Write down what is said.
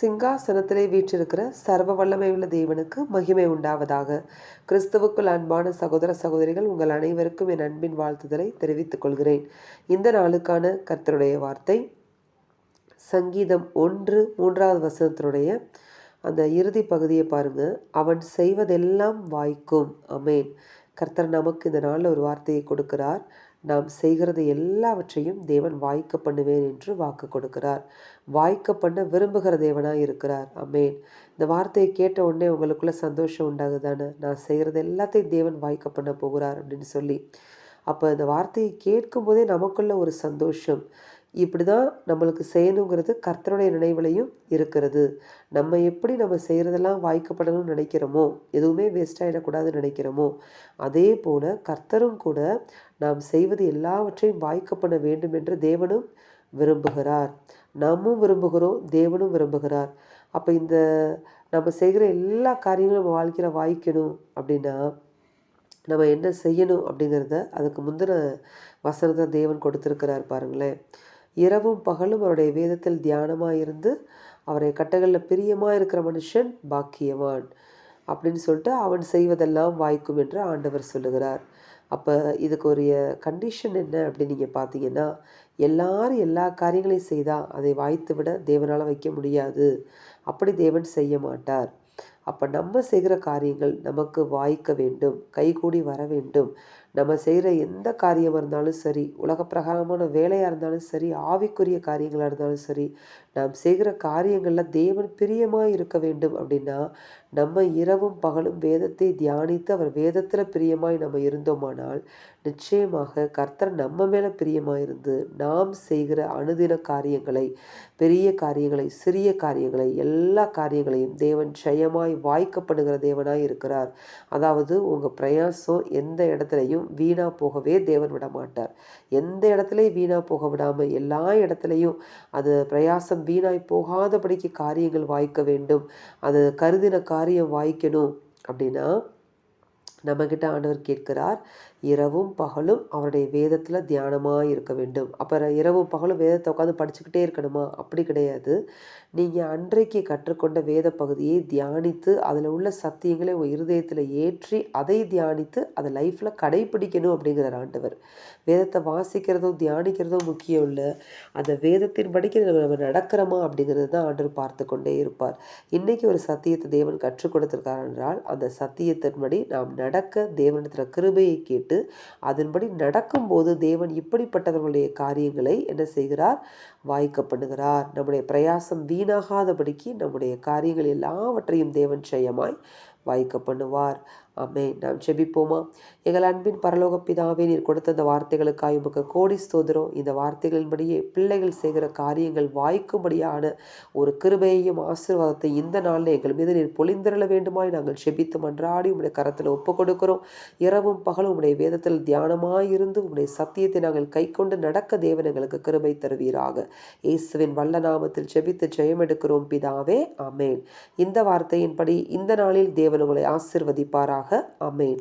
சிங்காசனத்திலே வீற்றிருக்கிற சர்வ வல்லமை உள்ள தேவனுக்கு மகிமை உண்டாவதாக. கிறிஸ்துவுக்குள் அன்பான சகோதர சகோதரிகள் உங்கள் அனைவருக்கும் என் அன்பின் வாழ்த்துதலை தெரிவித்துக் கொள்கிறேன். இந்த நாளுக்கான கர்த்தருடைய வார்த்தை சங்கீதம் ஒன்று மூன்றாவது வசனத்தினுடைய அந்த இறுதி பகுதியை பாருங்க. அவன் செய்வதெல்லாம் வாய்க்கும். அமேன் கர்த்தர் நமக்கு இந்த நாளில் ஒரு வார்த்தையை கொடுக்கிறார். நாம் செய்கிறது எல்லாவற்றையும் தேவன் வாய்க்க பண்ணுவேன் என்று வாக்கு கொடுக்கிறார். வாய்க்க பண்ண விரும்புகிற தேவனாக இருக்கிறார். அமேன் இந்த வார்த்தையை கேட்ட உடனே உங்களுக்குள்ள சந்தோஷம் உண்டாகுதானே? நான் செய்கிறது எல்லாத்தையும் தேவன் வாய்க்க பண்ண போகிறார் அப்படின்னு சொல்லி. அப்போ இந்த வார்த்தையை கேட்கும்போதே நமக்குள்ள ஒரு சந்தோஷம். இப்படி தான் நம்மளுக்கு செய்யணுங்கிறது கர்த்தருடைய நினைவுலையும் இருக்கிறது. நம்ம எப்படி நம்ம செய்கிறதெல்லாம் வாய்க்கப்படணும்னு நினைக்கிறோமோ எதுவுமே வேஸ்ட் ஆகிடக்கூடாதுன்னு நினைக்கிறோமோ அதே போல் கர்த்தரும் கூட நாம் செய்வது எல்லாவற்றையும் வாய்க்கப்பட வேண்டும் என்று தேவனும் விரும்புகிறார். நாமும் விரும்புகிறோம் தேவனும் விரும்புகிறார். அப்போ இந்த நம்ம செய்கிற எல்லா காரியங்களும் நம்ம வாழ்க்கையில் வாய்க்கணும் அப்படின்னா நம்ம என்ன செய்யணும் அப்படிங்கிறத அதுக்கு முந்தின வசனத்தை தேவன் கொடுத்துருக்கிறார் பாருங்களேன். இரவும் பகலும் அவருடைய வேதத்தில் தியானமாக இருந்து அவரை கட்டங்களில் பிரியமாக இருக்கிற மனுஷன் பாக்கியவான் அப்படின்னு சொல்லிட்டு அவன் செய்வதெல்லாம் வாய்க்கும் என்று ஆண்டவர் சொல்லுகிறார். அப்போ இதுக்கு ஒரு கண்டிஷன் என்ன அப்படின்னு நீங்கள் பார்த்தீங்கன்னா எல்லாரும் எல்லா காரியங்களையும் செய்தால் அதை வாய்த்து விட தேவனால் வைக்க முடியாது. அப்படி தேவன் செய்ய மாட்டார். அப்போ நம்ம செய்கிற காரியங்கள் நமக்கு வாய்க்க வேண்டும் கைகூடி வர வேண்டும். நம்ம செய்கிற எந்த காரியமாக இருந்தாலும் சரி உலக பிரகாரமான வேலையாக இருந்தாலும் சரி ஆவிக்குரிய காரியங்களாக இருந்தாலும் சரி நாம் செய்கிற காரியங்களில் தேவன் பிரியமாக இருக்க வேண்டும் அப்படின்னா நம்ம இரவும் பகலும் வேதத்தை தியானித்து அவர் வேதத்தில் பிரியமாய் நம்ம இருந்தோமானால் நிச்சயமாக கர்த்தர் நம்ம மேலே பிரியமாக இருந்து நாம் செய்கிற அனுதின காரியங்களை பெரிய காரியங்களை சிறிய காரியங்களை எல்லா காரியங்களையும் தேவன் ஜெயமாய் வாய்க்கப்படுகிற தேவனாய் இருக்கிறார். அதாவது உங்கள் பிரயாசம் எந்த இடத்துலையும் வீணாக போகவே தேவன் விட மாட்டார் எந்த இடத்துலையும் வீணாக போக விடாமல் எல்லா இடத்துலையும் அது பிரயாசம் வீணாய் போகாதபடிக்கு காரியங்கள் வாய்க்க வேண்டும். அது கருதின காரியம் வாய்க்கணும் அப்படின்னா நம்மக்கிட்ட ஆண்டவர் கேட்கிறார் இரவும் பகலும் அவருடைய வேதத்தில் தியானமாக இருக்க வேண்டும். அப்புறம் இரவும் பகலும் வேதத்தை உட்காந்து படிச்சுக்கிட்டே இருக்கணுமா? அப்படி கிடையாது. நீங்கள் அன்றைக்கு கற்றுக்கொண்ட வேத பகுதியை தியானித்து அதில் உள்ள சத்தியங்களை உங்கள் இருதயத்தில் ஏற்றி அதை தியானித்து அதை லைஃப்பில் கடைபிடிக்கணும் அப்படிங்கிறார் ஆண்டவர். வேதத்தை வாசிக்கிறதும் தியானிக்கிறதும் முக்கியம் இல்லை. அந்த வேதத்தின் படிக்க நம்ம நடக்கிறோமா அப்படிங்கிறது தான் ஆண்டவர் பார்த்து கொண்டே இருப்பார். இன்றைக்கி ஒரு சத்தியத்தை தேவன் கற்றுக் கொடுத்திருக்கார் என்றால் அந்த சத்தியத்தின்படி நாம் நடக்க தேவனத்தில் கிருபையை கேட்டு கேட்டு அதன்படி நடக்கும்போது தேவன் இப்படிப்பட்டவர்களுடைய காரியங்களை என்ன செய்கிறார்? வாய்க்க பண்ணுகிறார் நம்முடைய பிரயாசம் வீணாகாதபடிக்கு நம்முடைய காரியங்கள் எல்லாவற்றையும் தேவன் செய்யமாய் வாய்க்க பண்ணுவார் அம்மே நாம் செபிப்போமா எங்கள் அன்பின் பரலோக பிதாவே நீர் கொடுத்த அந்த வார்த்தைகளுக்காக உமக்கு கோடி ஸ்தோதிரம் இந்த வார்த்தைகளின்படியே பிள்ளைகள் செய்கிற காரியங்கள் வாய்க்கும்படியான ஒரு கிருபையையும் ஆசீர்வாதத்தை இந்த நாளில் எங்கள் மீது நீர் பொழிந்திரள வேண்டுமாய் நாங்கள் செபித்து மன்றாடி உடைய கரத்தில் ஒப்பு கொடுக்கிறோம் இரவும் பகலும் உடைய வேதத்தில் தியானமாயிருந்து உடைய சத்தியத்தை நாங்கள் கை கொண்டு நடக்க தேவன் எங்களுக்கு கிருபை தருவீராக. இயேசுவின் வல்ல நாமத்தில் செபித்து ஜெயம் எடுக்கிறோம் பிதாவே. அமேன் இந்த வார்த்தையின்படி இந்த நாளில் தேவன் உங்களை ஆசிர்வதிப்பாராக. அமேன்